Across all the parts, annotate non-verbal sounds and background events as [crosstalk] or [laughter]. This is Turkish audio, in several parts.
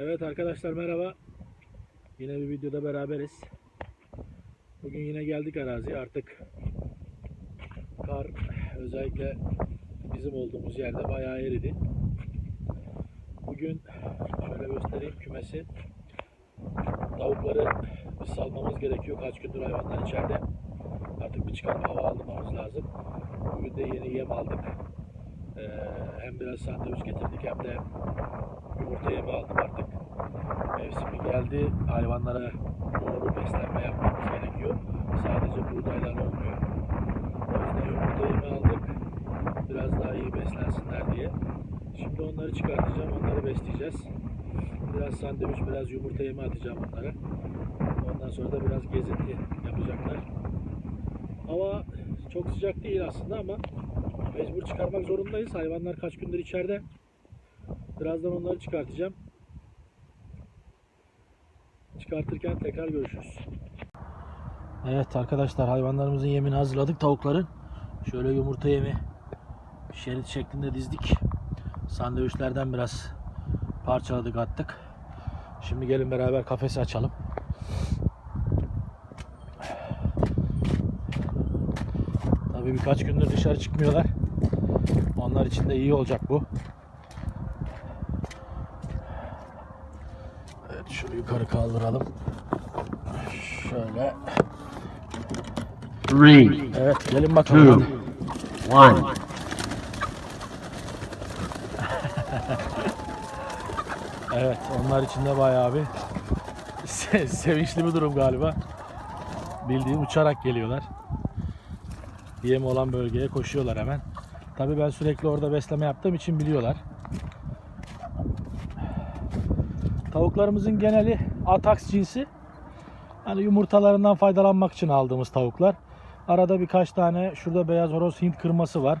Evet arkadaşlar merhaba. Yine bir videoda beraberiz. Bugün yine geldik araziye artık kar özellikle bizim olduğumuz yerde bayağı eridi. Bugün şöyle göstereyim kümesi. Tavukları salmamız gerekiyor. Kaç gündür hayvanlar içeride. Artık bir çıkarıp hava aldırmamız lazım. Bugün de yeni yem aldık. Ee, hem biraz sandviç getirdik hem de yumurta yemi aldım artık. Mevsimi geldi. Hayvanlara doğru beslenme yapmamız gerekiyor. Sadece buğdaylar olmuyor. O yüzden yumurta yemi aldık. Biraz daha iyi beslensinler diye. Şimdi onları çıkartacağım. Onları besleyeceğiz. Biraz sandviç, biraz yumurta yemi atacağım onlara. Ondan sonra da biraz gezinti yapacaklar. Hava çok sıcak değil aslında ama mecbur çıkarmak zorundayız. Hayvanlar kaç gündür içeride. Birazdan onları çıkartacağım. Çıkartırken tekrar görüşürüz. Evet arkadaşlar hayvanlarımızın yemini hazırladık tavukların. Şöyle yumurta yemi şerit şeklinde dizdik. Sandviçlerden biraz parçaladık attık. Şimdi gelin beraber kafesi açalım. Tabii birkaç gündür dışarı çıkmıyorlar. Onlar için de iyi olacak bu. Evet şunu yukarı kaldıralım. Şöyle. Three, Evet gelin bakalım. two, hadi. one. [laughs] Evet onlar için de bayağı bir se- sevinçli bir durum galiba. Bildiğim uçarak geliyorlar. Yem olan bölgeye koşuyorlar hemen. Tabii ben sürekli orada besleme yaptığım için biliyorlar. Tavuklarımızın geneli Atax cinsi. Hani yumurtalarından faydalanmak için aldığımız tavuklar. Arada birkaç tane şurada beyaz horoz Hint kırması var.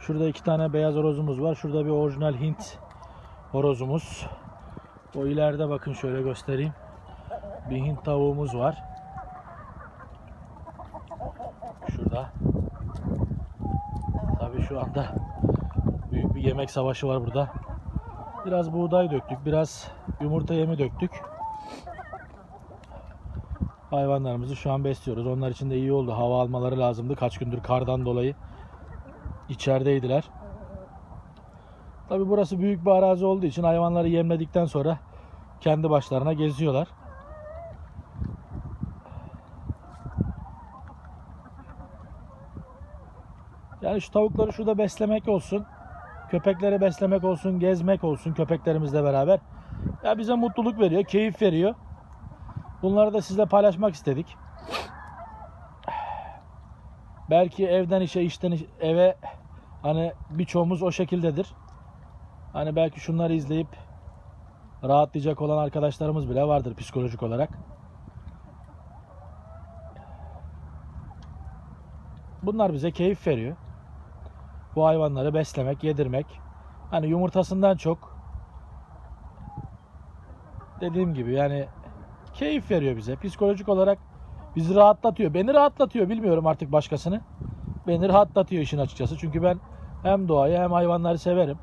Şurada iki tane beyaz horozumuz var. Şurada bir orijinal Hint horozumuz. O ileride bakın şöyle göstereyim. Bir Hint tavuğumuz var. Şurada. Tabii şu anda büyük bir yemek savaşı var burada. Biraz buğday döktük, biraz yumurta yemi döktük. Hayvanlarımızı şu an besliyoruz. Onlar için de iyi oldu. Hava almaları lazımdı. Kaç gündür kardan dolayı içerideydiler. Tabi burası büyük bir arazi olduğu için hayvanları yemledikten sonra kendi başlarına geziyorlar. Yani şu tavukları şurada beslemek olsun. Köpekleri beslemek olsun, gezmek olsun köpeklerimizle beraber. Ya bize mutluluk veriyor, keyif veriyor. Bunları da sizle paylaşmak istedik. Belki evden işe, işten iş- eve hani birçoğumuz o şekildedir. Hani belki şunları izleyip rahatlayacak olan arkadaşlarımız bile vardır psikolojik olarak. Bunlar bize keyif veriyor. Bu hayvanları beslemek, yedirmek. Hani yumurtasından çok dediğim gibi yani keyif veriyor bize. Psikolojik olarak bizi rahatlatıyor. Beni rahatlatıyor. Bilmiyorum artık başkasını. Beni rahatlatıyor işin açıkçası. Çünkü ben hem doğayı hem hayvanları severim.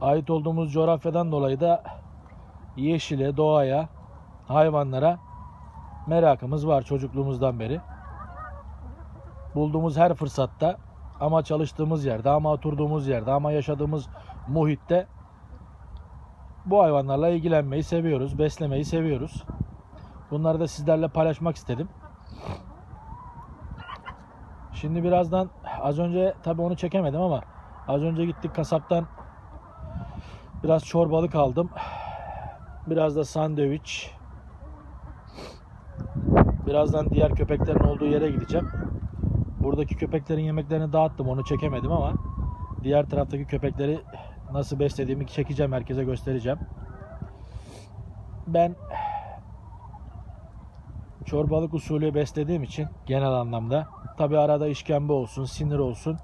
Ait olduğumuz coğrafyadan dolayı da yeşile, doğaya, hayvanlara merakımız var çocukluğumuzdan beri. Bulduğumuz her fırsatta ama çalıştığımız yerde, ama oturduğumuz yerde, ama yaşadığımız muhitte bu hayvanlarla ilgilenmeyi seviyoruz, beslemeyi seviyoruz. Bunları da sizlerle paylaşmak istedim. Şimdi birazdan az önce tabi onu çekemedim ama az önce gittik kasaptan biraz çorbalık aldım. Biraz da sandviç. Birazdan diğer köpeklerin olduğu yere gideceğim. Buradaki köpeklerin yemeklerini dağıttım onu çekemedim ama diğer taraftaki köpekleri nasıl beslediğimi çekeceğim herkese göstereceğim. Ben çorbalık usulü beslediğim için genel anlamda tabi arada işkembe olsun, sinir olsun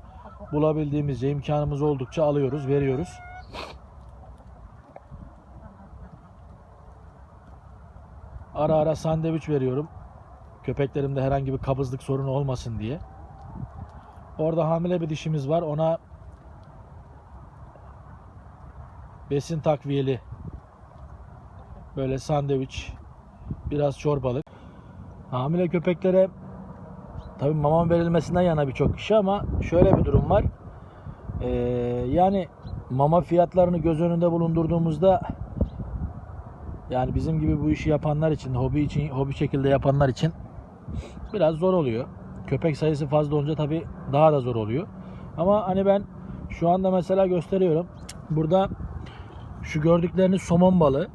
bulabildiğimizce imkanımız oldukça alıyoruz, veriyoruz. Ara ara sandviç veriyorum. Köpeklerimde herhangi bir kabızlık sorunu olmasın diye. Orada hamile bir dişimiz var. Ona besin takviyeli böyle sandviç, biraz çorbalık. Hamile köpeklere tabii mama verilmesinden yana birçok kişi ama şöyle bir durum var. Ee, yani mama fiyatlarını göz önünde bulundurduğumuzda yani bizim gibi bu işi yapanlar için, hobi için, hobi şekilde yapanlar için biraz zor oluyor. Köpek sayısı fazla olunca tabii daha da zor oluyor. Ama hani ben şu anda mesela gösteriyorum. Burada şu gördükleriniz somon balığı.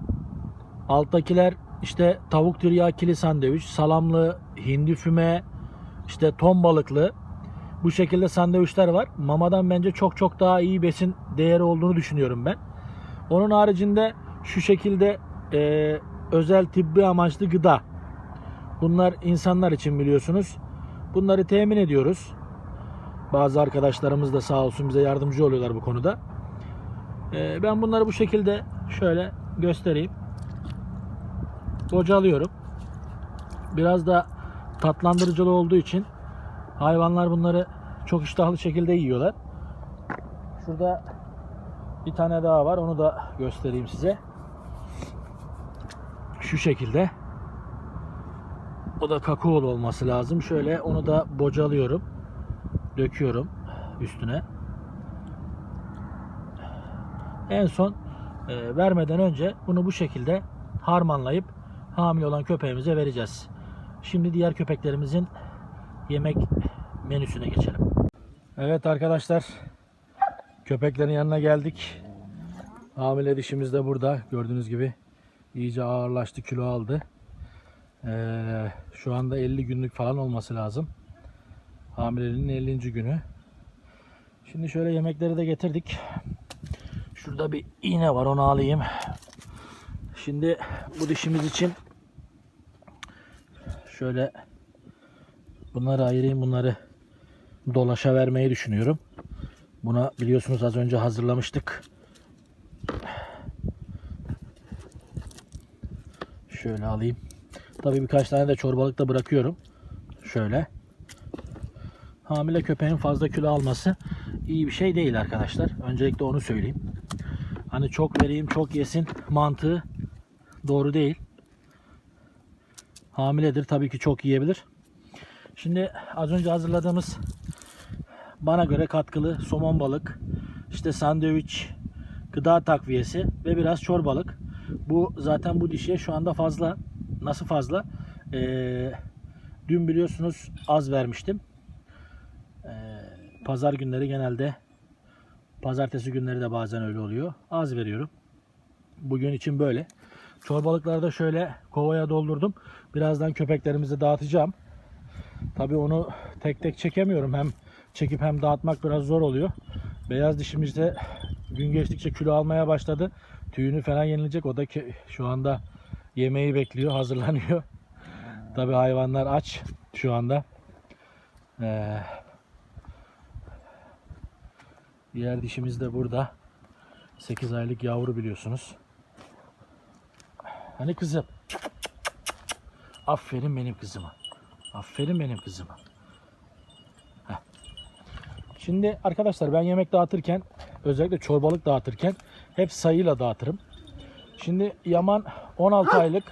Alttakiler işte tavuk tiryakili sandviç, salamlı, hindi füme, işte ton balıklı. Bu şekilde sandviçler var. Mamadan bence çok çok daha iyi besin değeri olduğunu düşünüyorum ben. Onun haricinde şu şekilde e, özel tıbbi amaçlı gıda. Bunlar insanlar için biliyorsunuz. Bunları temin ediyoruz. Bazı arkadaşlarımız da sağ olsun bize yardımcı oluyorlar bu konuda. E, ben bunları bu şekilde şöyle göstereyim. Bocalıyorum. Biraz da tatlandırıcılı olduğu için hayvanlar bunları çok iştahlı şekilde yiyorlar. Şurada bir tane daha var. Onu da göstereyim size. Şu şekilde. O da kakaolu olması lazım. Şöyle onu da bocalıyorum. Döküyorum üstüne. En son e, vermeden önce bunu bu şekilde harmanlayıp hamile olan köpeğimize vereceğiz. Şimdi diğer köpeklerimizin yemek menüsüne geçelim. Evet arkadaşlar köpeklerin yanına geldik. Hamile dişimiz de burada. Gördüğünüz gibi iyice ağırlaştı, kilo aldı. Ee, şu anda 50 günlük falan olması lazım. Hamileliğinin 50. günü. Şimdi şöyle yemekleri de getirdik. Şurada bir iğne var onu alayım. Şimdi bu dişimiz için şöyle bunları ayırayım bunları dolaşa vermeyi düşünüyorum. Buna biliyorsunuz az önce hazırlamıştık. Şöyle alayım. Tabii birkaç tane de çorbalık da bırakıyorum. Şöyle. Hamile köpeğin fazla kilo alması iyi bir şey değil arkadaşlar. Öncelikle onu söyleyeyim. Hani çok vereyim, çok yesin mantığı doğru değil. Hamiledir tabii ki çok yiyebilir. Şimdi az önce hazırladığımız bana göre katkılı somon balık, işte sandviç, gıda takviyesi ve biraz çorbalık. Bu zaten bu dişiye şu anda fazla. Nasıl fazla? Ee, dün biliyorsunuz az vermiştim. Ee, pazar günleri genelde pazartesi günleri de bazen öyle oluyor. Az veriyorum. Bugün için böyle. Çorbalıkları da şöyle kovaya doldurdum. Birazdan köpeklerimize dağıtacağım. Tabii onu tek tek çekemiyorum. Hem çekip hem dağıtmak biraz zor oluyor. Beyaz dişimiz de gün geçtikçe kilo almaya başladı. Tüyünü falan yenilecek. O da ki şu anda yemeği bekliyor, hazırlanıyor. [laughs] Tabii hayvanlar aç şu anda. Ee, diğer dişimiz de burada. 8 aylık yavru biliyorsunuz. Hani kızım? Aferin benim kızıma. Aferin benim kızıma. Heh. Şimdi arkadaşlar ben yemek dağıtırken özellikle çorbalık dağıtırken hep sayıyla dağıtırım. Şimdi Yaman 16 aylık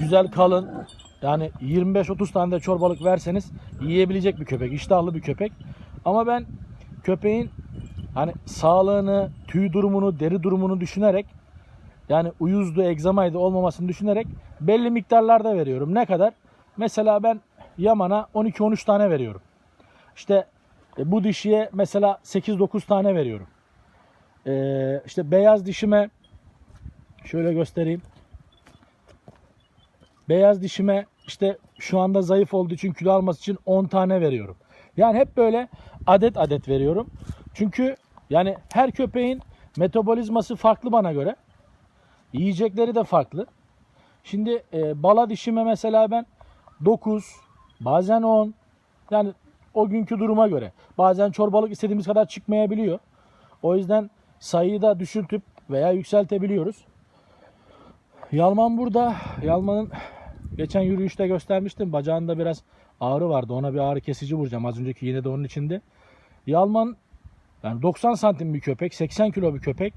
güzel kalın yani 25-30 tane de çorbalık verseniz yiyebilecek bir köpek. iştahlı bir köpek. Ama ben köpeğin hani sağlığını, tüy durumunu, deri durumunu düşünerek yani uyuzdu, egzamaydı olmamasını düşünerek belli miktarlarda veriyorum. Ne kadar? Mesela ben Yaman'a 12-13 tane veriyorum. İşte e, bu dişiye mesela 8-9 tane veriyorum. Ee, işte beyaz dişime şöyle göstereyim. Beyaz dişime işte şu anda zayıf olduğu için kilo alması için 10 tane veriyorum. Yani hep böyle adet adet veriyorum. Çünkü yani her köpeğin metabolizması farklı bana göre. Yiyecekleri de farklı. Şimdi e, bala dişime mesela ben 9, bazen 10. Yani o günkü duruma göre. Bazen çorbalık istediğimiz kadar çıkmayabiliyor. O yüzden sayıyı da düşürtüp veya yükseltebiliyoruz. Yalman burada. Yalmanın geçen yürüyüşte göstermiştim. Bacağında biraz ağrı vardı. Ona bir ağrı kesici vuracağım. Az önceki yine de onun içinde. Yalman yani 90 santim bir köpek. 80 kilo bir köpek.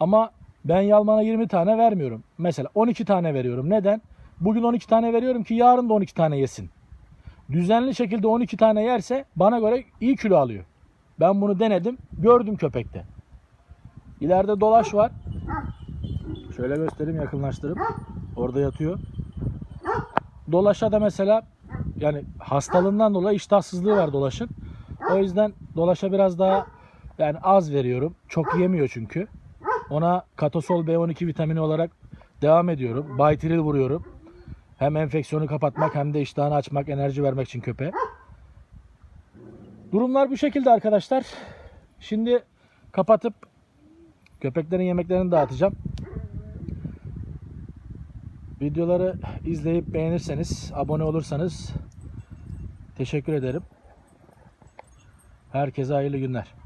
Ama ben Yalman'a 20 tane vermiyorum. Mesela 12 tane veriyorum. Neden? Bugün 12 tane veriyorum ki yarın da 12 tane yesin. Düzenli şekilde 12 tane yerse bana göre iyi kilo alıyor. Ben bunu denedim. Gördüm köpekte. İleride dolaş var. Şöyle göstereyim yakınlaştırıp. Orada yatıyor. Dolaşa da mesela yani hastalığından dolayı iştahsızlığı var dolaşın. O yüzden dolaşa biraz daha yani az veriyorum. Çok yemiyor çünkü. Ona katosol B12 vitamini olarak devam ediyorum. Baytiril vuruyorum. Hem enfeksiyonu kapatmak hem de iştahını açmak, enerji vermek için köpeğe. Durumlar bu şekilde arkadaşlar. Şimdi kapatıp köpeklerin yemeklerini dağıtacağım. Videoları izleyip beğenirseniz, abone olursanız teşekkür ederim. Herkese hayırlı günler.